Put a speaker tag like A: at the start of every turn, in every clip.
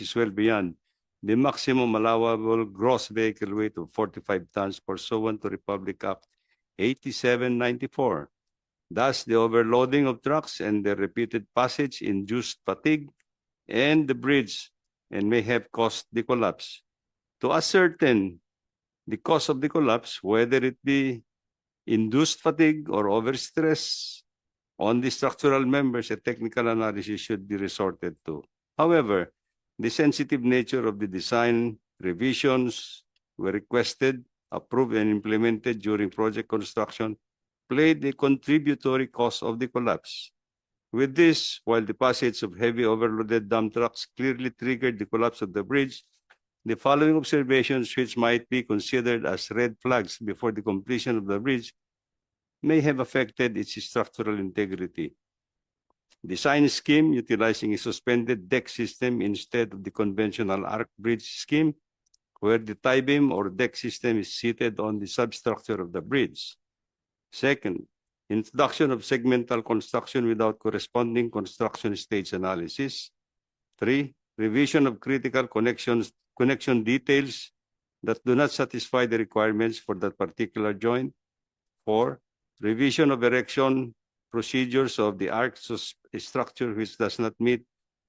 A: is well beyond the maximum allowable gross vehicle weight of 45 tons pursuant to Republic Act 8794. Thus, the overloading of trucks and their repeated passage induced fatigue and the bridge and may have caused the collapse. To ascertain the cause of the collapse, whether it be induced fatigue or overstress on the structural members, a technical analysis should be resorted to. However, the sensitive nature of the design revisions were requested, approved, and implemented during project construction played a contributory cause of the collapse. With this, while the passage of heavy overloaded dump trucks clearly triggered the collapse of the bridge, the following observations, which might be considered as red flags before the completion of the bridge, may have affected its structural integrity. Design scheme utilizing a suspended deck system instead of the conventional arc bridge scheme, where the tie beam or deck system is seated on the substructure of the bridge. Second, introduction of segmental construction without corresponding construction stage analysis. Three, revision of critical connections, connection details that do not satisfy the requirements for that particular joint. Four, revision of erection procedures of the arc structure which does not meet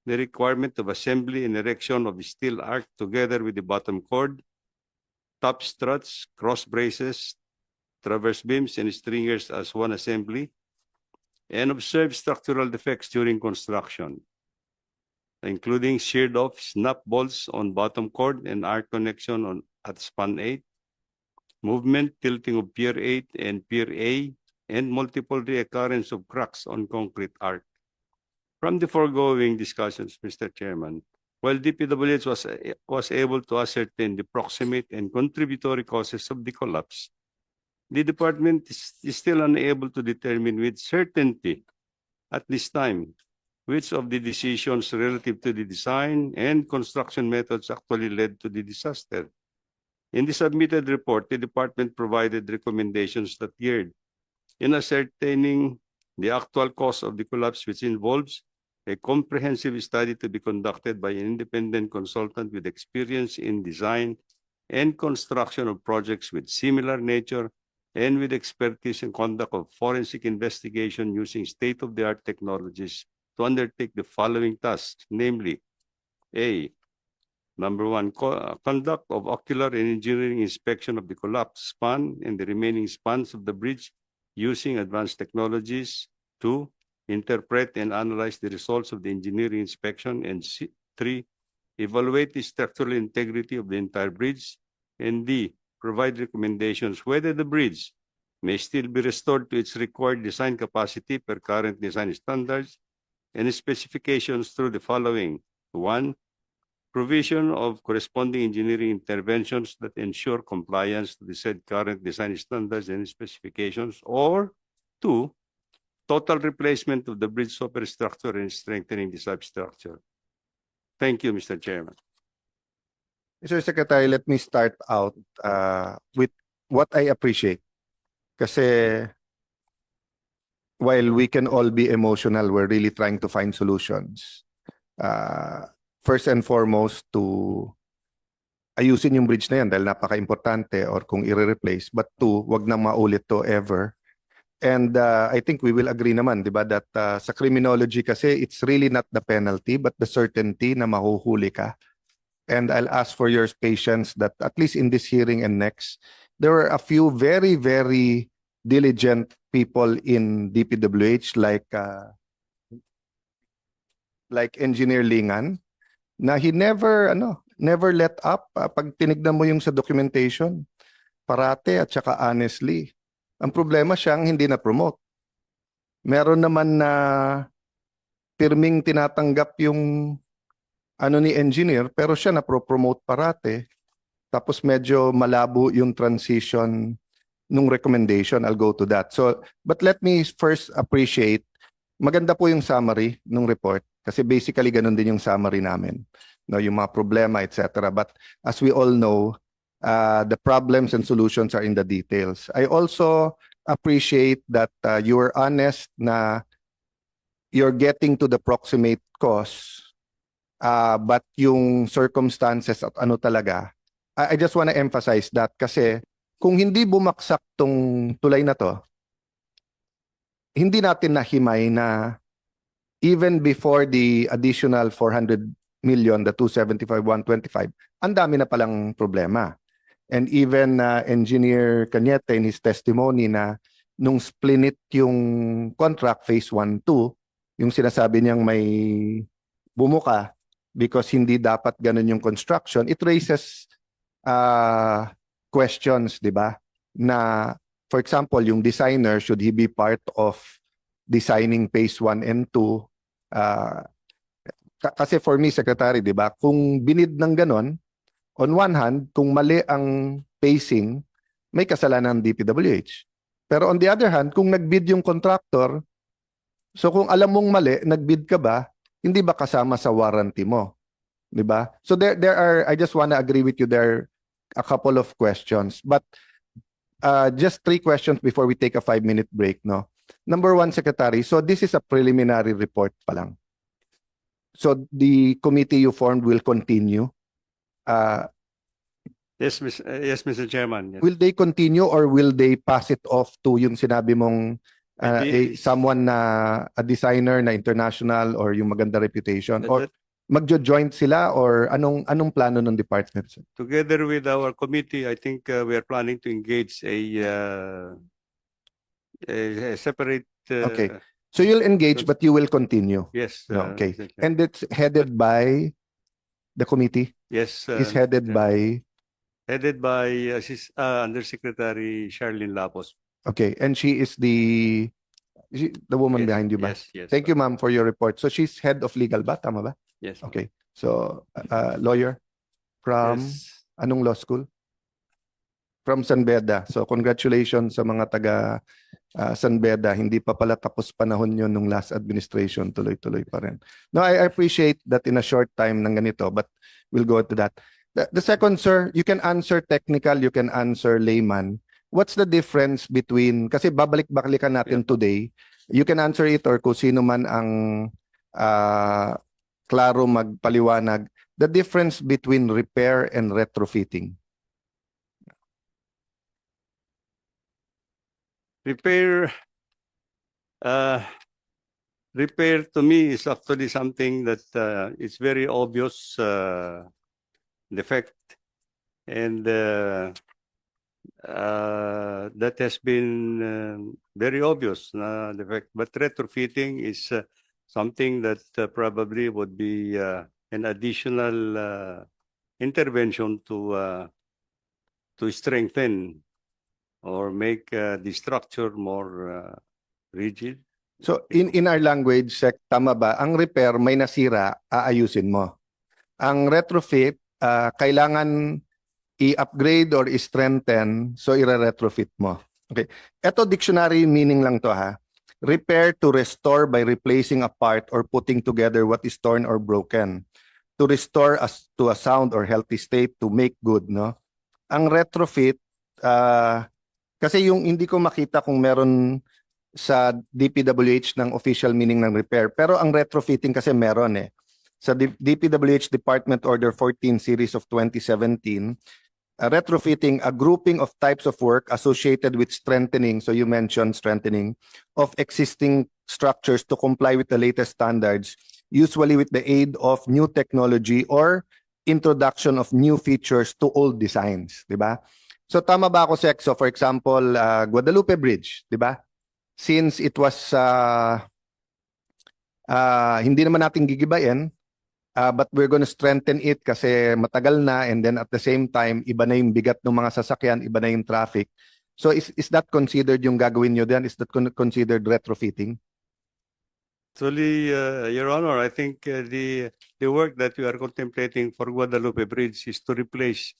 A: the requirement of assembly and erection of steel arc together with the bottom cord, top struts, cross braces, traverse beams, and stringers as one assembly, and observe structural defects during construction, including sheared off snap bolts on bottom cord and arc connection on at span eight, movement tilting of pier eight and pier A, and multiple reoccurrence of cracks on concrete arc. From the foregoing discussions, Mr. Chairman, while DPWH was, was able to ascertain the proximate and contributory causes of the collapse, the department is, is still unable to determine with certainty at this time which of the decisions relative to the design and construction methods actually led to the disaster. In the submitted report, the department provided recommendations that geared in ascertaining the actual cause of the collapse, which involves a comprehensive study to be conducted by an independent consultant with experience in design and construction of projects with similar nature and with expertise in conduct of forensic investigation using state-of-the-art technologies to undertake the following tasks, namely, A, number one, co- conduct of ocular and engineering inspection of the collapsed span and the remaining spans of the bridge using advanced technologies. Two, interpret and analyze the results of the engineering inspection. And C- three, evaluate the structural integrity of the entire bridge. And D, provide recommendations whether the bridge may still be restored to its required design capacity per current design standards and specifications through the following. One, provision of corresponding engineering interventions that ensure compliance to the said current design standards and specifications. Or two, total replacement of the bridge superstructure and strengthening the substructure. Thank you, Mr. Chairman.
B: Mr. Secretary, let me start out uh, with what I appreciate. Kasi while we can all be emotional, we're really trying to find solutions. Uh, first and foremost, to ayusin yung bridge na yan dahil napaka-importante or kung i-replace. But two, wag nang maulit to ever. And uh, I think we will agree naman, di ba, that uh, sa criminology kasi, it's really not the penalty, but the certainty na mahuhuli ka. And I'll ask for your patience that at least in this hearing and next, there were a few very, very diligent people in DPWH like uh, like Engineer Lingan na he never ano never let up uh, pag tinignan mo yung sa documentation parate at saka honestly. Ang problema siyang hindi na promote meron naman na pirming tinatanggap yung ano ni engineer pero siya na pro-promote parate. Tapos medyo malabo yung transition nung recommendation. I'll go to that. So but let me first appreciate maganda po yung summary nung report kasi basically ganun din yung summary namin no yung mga problema etc but as we all know uh, the problems and solutions are in the details. I also appreciate that uh, you are honest na you're getting to the proximate cause Ah, but yung circumstances at ano talaga, I, I just want to emphasize that kasi kung hindi bumaksak tong tulay na to, hindi natin nahimay na even before the additional 400 million, the 275, 125, ang dami na palang problema. And even uh, Engineer Cañete in his testimony na nung splinit yung contract phase 1, 2, yung sinasabi niyang may bumuka because hindi dapat ganun yung construction, it raises uh, questions, di ba? Na, for example, yung designer, should he be part of designing phase 1 and 2? Uh, ka- kasi for me, Secretary, di ba, kung binid ng ganon, on one hand, kung mali ang pacing, may kasalanan ng DPWH. Pero on the other hand, kung nagbid yung contractor, so kung alam mong mali, nagbid ka ba, hindi ba kasama sa warranty mo? 'Di ba? So there there are I just want to agree with you there a couple of questions. But uh, just three questions before we take a five minute break, no? Number one, Secretary, so this is a preliminary report pa lang. So the committee you formed will continue. Uh,
A: Yes, Miss, uh, yes, Mr. Chairman. Yes.
B: will they continue or will they pass it off to yung sinabi mong uh, a,
A: Hindi.
B: someone na a designer na international or yung maganda reputation or magjo-joint sila or anong anong plano ng department sir?
A: Together with our committee, I think uh, we are planning to engage a, uh, a separate. Uh,
B: Okay. So you'll engage but you will continue.
A: Yes. Uh,
B: okay.
A: Chair.
B: And it's headed by the committee
A: Yes.
B: is
A: uh,
B: headed by
A: Headed by Assist, uh, Undersecretary Charlene Lapos.
B: okay and she is the she, the woman
A: Yes,
B: behind you ba?
A: Yes, yes.
B: Thank you ma'am for your report. So she's head of legal ba tama ba?
A: Yes.
B: Okay. So uh, lawyer from
A: Yes.
B: Anong law school? From San Beda. So congratulations sa mga taga uh, San Beda. Hindi pa pala tapos panahon yun nung last administration. Tuloy-tuloy pa rin. No, I, I appreciate that in a short time ng ganito, but we'll go to that. The, the second, sir, you can answer technical, you can answer layman. What's the difference between, kasi babalik-balikan natin today, you can answer it or kung sino man ang uh, klaro magpaliwanag, the difference between repair and retrofitting.
A: Repair, uh, repair to me is actually something that, uh, is very obvious, uh, defect. And, uh, uh, that has been, um, very obvious na defect. But retrofitting is, uh, something that uh, probably would be, uh, an additional, uh, intervention to, uh, to strengthen or make uh, the structure more uh, rigid.
B: So in in our language, sec, tama ba? Ang repair may nasira, aayusin mo. Ang retrofit, ah, kailangan i-upgrade or i-strengthen, so i-retrofit mo. Okay. Ito dictionary meaning lang to ha. Repair to restore by replacing a part or putting together what is torn or broken. To restore us to a sound or healthy state to make good, no? Ang retrofit, ah, kasi yung hindi ko makita kung meron sa DPWH ng official meaning ng repair. Pero ang retrofitting kasi meron eh. Sa DPWH Department Order 14 Series of 2017, a retrofitting, a grouping of types of work associated with strengthening, so you mentioned strengthening, of existing structures to comply with the latest standards, usually with the aid of new technology or introduction of new features to old designs, di ba? So tama ba ako, Sek? So for example, uh, Guadalupe Bridge, di ba? Since it was uh, uh, hindi naman natin gigibayin, uh, but we're to strengthen it kasi matagal na and then at the same time, iba na yung bigat ng mga sasakyan, iba na yung traffic. So is is that considered yung gagawin nyo din? Is that con- considered retrofitting?
A: Actually, uh, Your Honor, I think uh, the the work that we are contemplating for Guadalupe Bridge is to replace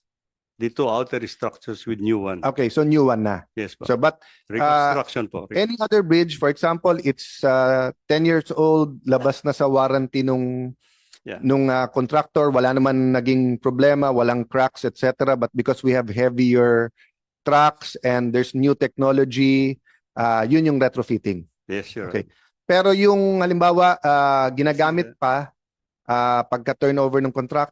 A: the two outer structures with new one.
B: Okay, so new one na.
A: Yes, po.
B: So but
A: reconstruction po.
B: any other bridge, for example, it's uh, 10 years old, labas na sa warranty nung
A: Yeah.
B: nung uh, contractor, wala naman naging problema, walang cracks, etc. But because we have heavier trucks and there's new technology, uh, yun yung retrofitting.
A: Yes, Your
B: Okay. Pero yung halimbawa, uh, ginagamit pa ah, pagka turnover ng contract